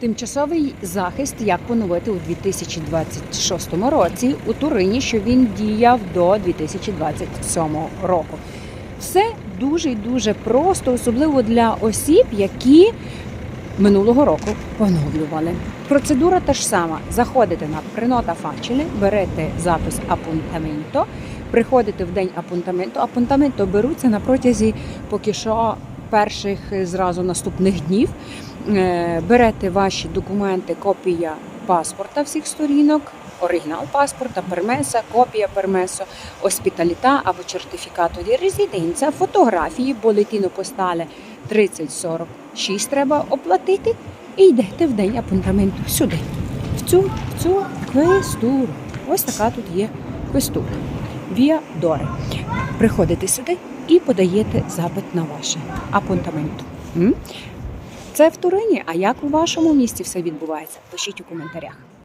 Тимчасовий захист як поновити у 2026 році у Турині, що він діяв до 2027 року. Все дуже і дуже просто, особливо для осіб, які минулого року поновлювали. Процедура та ж сама: заходите на Пренота Фачелі, берете запис апунтаменто, приходите в день апунтаменту. Апунтаменто беруться на протязі поки що перших е, зразу наступних днів. Е, Берете ваші документи, копія паспорта всіх сторінок, оригінал паспорта, пермеса, копія пермесо, оспіталіта або сертифікату резиденція, фотографії, болетіно постале 3046 треба оплатити і йдете в день апунтаменту сюди, в цю, в цю квестуру. Ось така тут є квестура. Віа Доре. Приходите сюди і подаєте запит на ваше апонтамент. Це в Турині. А як у вашому місті все відбувається? Пишіть у коментарях.